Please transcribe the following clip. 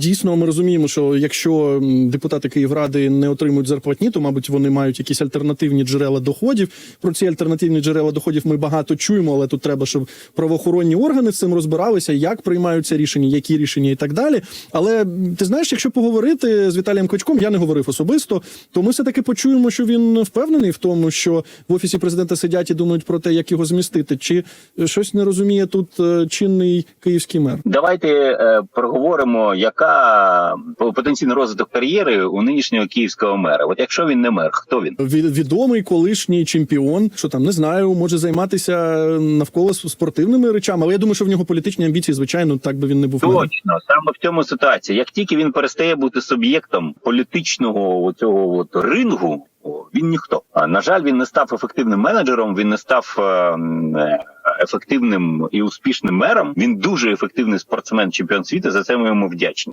Дійсно, ми розуміємо, що якщо депутати Київради не отримують зарплатні, то мабуть вони мають якісь альтернативні джерела доходів. Про ці альтернативні джерела доходів ми багато чуємо, але тут треба, щоб правоохоронні органи з цим розбиралися, як приймаються рішення, які рішення і так далі. Але ти знаєш, якщо поговорити з Віталієм Кличком, я не говорив особисто, то ми все таки почуємо, що він впевнений в тому, що в офісі президента сидять і думають про те, як його змістити. Чи е, щось не розуміє тут е, чинний київський мер? Давайте е, проговоримо, яка потенційний розвиток кар'єри у нинішнього київського мера. От якщо він не мер, хто він? Відомий колишній чемпіон, що там не знаю, може займатися навколо спортивними речами, але я думаю, що в нього політичні амбіції, звичайно, так би він не був. Точно, саме в цьому ситуація. Як тільки він перестає бути суб'єктом політичного цього от рингу, він ніхто. А на жаль, він не став ефективним менеджером. Він не став е, е, ефективним і успішним мером. Він дуже ефективний спортсмен, чемпіон світу. За це ми йому вдячні.